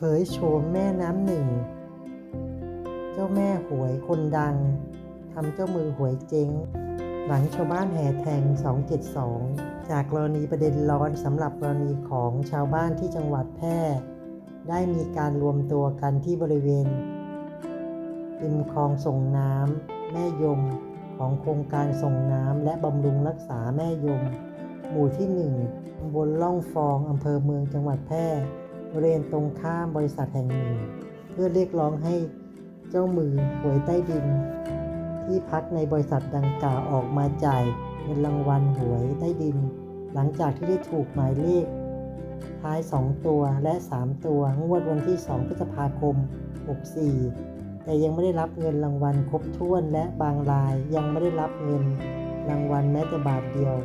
เผยโฉมแม่น้ำหนึ่ง เจ้าแม่หวยคนดังทำเจ้ามือหวยเจ๊ง หลังชาวบ้านแห่แทง 272 จากกรณีประเด็นร้อนสำหรับกรณีของชาวบ้านที่จังหวัดแพร่ ได้มีการรวมตัวกันที่บริเวณริมคลองส่งน้ำแม่ยมของโครงการส่งน้ำและบำรุงรักษาแม่ยม หมู่ที่ 1ตำบลล่องฟองอำเภอเมืองจังหวัดแพร่ บริเวณตรงข้ามบริษัทแห่งหนึ่ง เพื่อเรียกร้องให้เจ้ามือหวยใต้ดิน ที่พักในบริษัทดังกล่าวออกมาจ่ายเงินรางวัลหวยใต้ดิน หลังจากที่ได้ถูกหมายเลข ท้าย 2 ตัวและ 3 ตัวงวดวันที่ 2 พฤษภาคม 64 แต่ยังไม่ได้รับเงินรางวัลครบถ้วนและบางรายยังไม่ได้รับเงินรางวัลแม้แต่บาทเดียว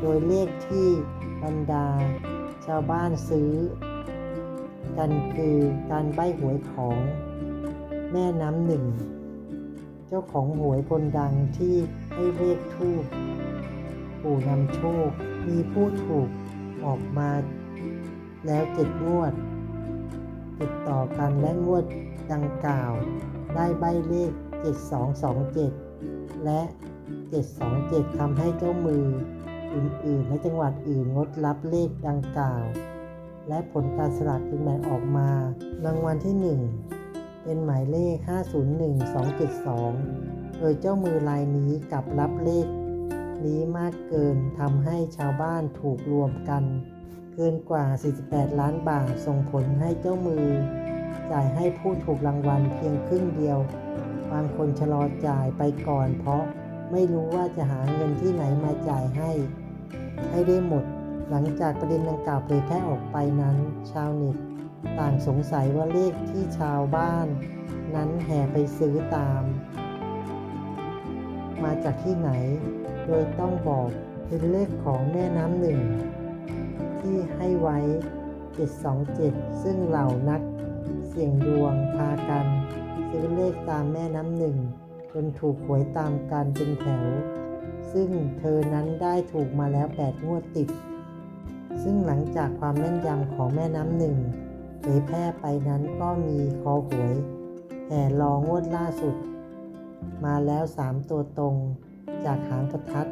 โดยเลขที่บรรดา ชาวบ้านซื้อ กันคือการใบ้หวยของแม่น้ำหนึ่ง เจ้าของหวยคนดังที่ให้เลขทูปปู่นำโชค มีผู้ถูกออกมาแล้วเจ็ดงวด ติดต่อกันและงวดดังกล่าว ได้ใบเลข 7227 และ 727ทำให้เจ้ามือ อื่น ๆ และจังหวัดอื่นงดรับเลขดังกล่าว และผลการสลากกินแบ่งออกมา รางวัลที่ 1 เป็นหมายเลข 501272 โดยเจ้ามือรายนี้กลับรับเลข นี้มากเกินทำให้ชาวบ้านถูกรวมกัน เกินกว่า 48 ล้านบาทส่งผลให้เจ้ามือ จ่ายให้ผู้ถูกรางวัลเพียงครึ่งเดียว บางคนชะลอจ่ายไปก่อนเพราะไม่รู้ว่าจะหาเงินที่ไหนมาจ่ายให้ ให้ได้หมด หลังจากประเด็นดังกล่าวเผยแพร่ออกไปนั้น ชาวเน็ตต่างสงสัยว่าเลขที่ชาวบ้าน นั้นแห่ไปซื้อตาม มาจากที่ไหน โดยต้องบอกเป็นเลขของแม่น้ำหนึ่ง ที่ให้ไว้ 727 ซึ่งเหล่านักเสี่ยงดวงพากัน ซื้อเลขตามแม่น้ำหนึ่งจนถูกหวยตามกันเป็นแถว ซึ่งเธอนั้นได้ถูกมาแล้ว 8 งวดติด ซึ่งหลังจากความแม่นยำของแม่น้ำหนึ่งเผยแพร่ไปนั้นก็มีคอหวยแห่รองวดล่าสุด มาแล้ว 3 ตัวตรงจากหางประทัด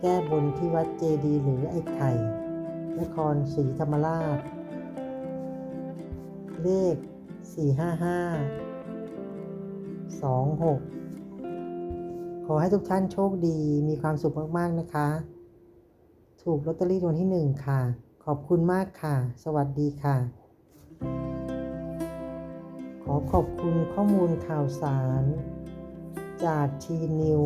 แก้บนที่วัดเจดีหรือไอ้ไข่ นครศรีธรรมราช เลข 455 26 อให้ทุกท่านโชคดี มีความสุขมากๆนะคะ ถูกลอตเตอรี่รางวัลที่หนึ่งค่ะ ขอบคุณมากค่ะ สวัสดีค่ะ ขอขอบคุณข้อมูลข่าวสาร จากทีนิว